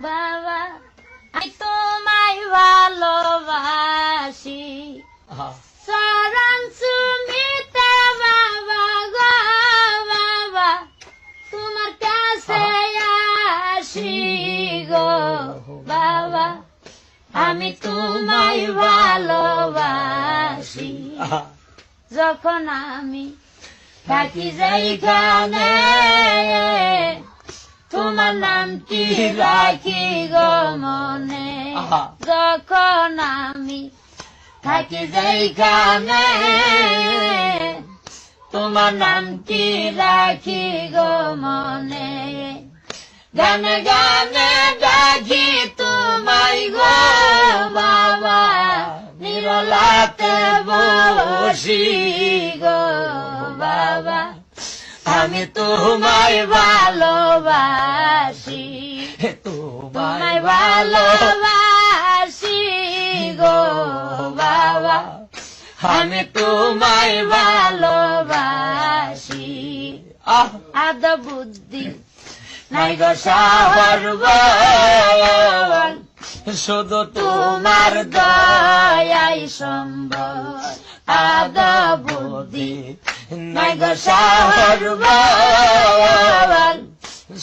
বাবা আমি তোমায় ভালোবাসি। চরণ সুমিতে বাবা গো বাবা তোমার কাছে আসি গো বাবা আমি তোমায় ভালোবাসি। যখন আমি থাকি যাইখানে তোমার নামটি রাখি গো মনে। যখন আমি থাকি যাইখানে তোমার নামটি রাখি গো মনে? গানে গানে ডাকি তোমায় গো বাবা নিরলাতে বসি গো বাবা। আমি তোমায় ভালোবাসি। তোমায় ভালোবাসি গো বাবা। আমি তোমায় ভালোবাসি। আহ। আদ বুদ্ধি। নাই গো সাহর শুধু তোমার দয়াই সম্ভব আদ বুদ্ধি। নাই গো বল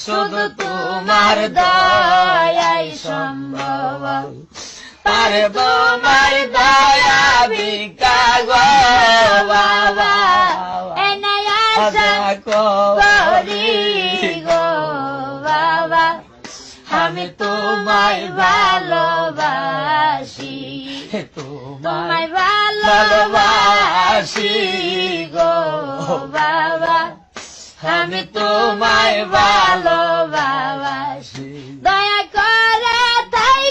শুধু তোমার দয়াই সম্ভব। পারে তোমার দয়া বিকা গো বাবা করি গো বাবা। আমি তোমায় ভালোবাসি তোমায় ভালোবাসি। তোমায় ভালোবাসি দয়া করে তাই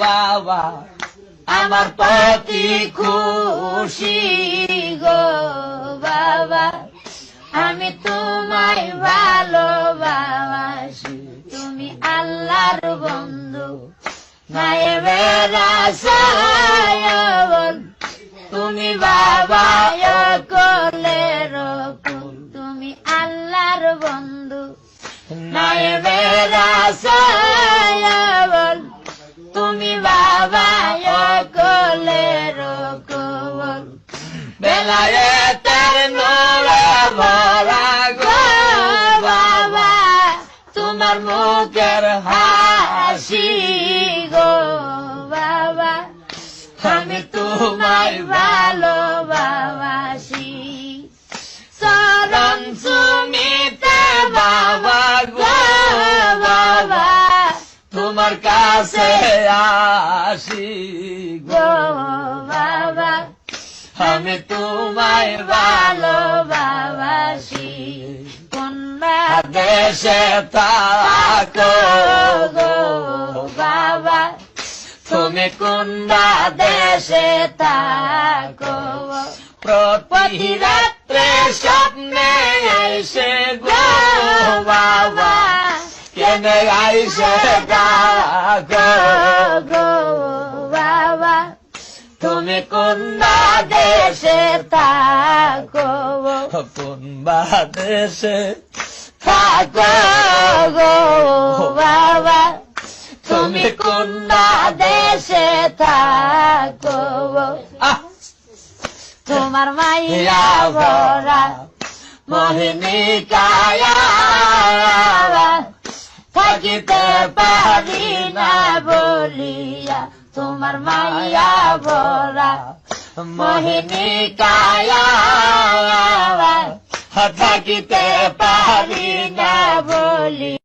বাবা আমার প্রতি খুশি গো বাবা আমি তোমায় ভালোবাসি তুমি আল্লাহর বন্ধু তুমি বাবা তুমি বাবা কলের কবল বেলায়েতের নোরে ভরা গো বাবা, তোমার মুখের হাসি গো বাবা। আমি তোমায় কাছে আসি গো বাবা আমি তোমায় ভালোবাসি। কন্যা দেশে থাকো গো বাবা তুমি কোন্ডা দেশে থাকো। প্রতি রাত্রে স্বপ্নে আইসে গো কেনে আইসে বাবা তুমি কোন্ডা দেশে থাকো কোন বাদেশে থাকো গো বাবা তুমি কোন্ডা দেশে থাকো তোমার মাইয়া ভরা মোহিনী কায়া থাকিতে পারি না বলিয়া তোমার মাইয়া বলা মোহিনী কায়া থাকিতে পারি না বলি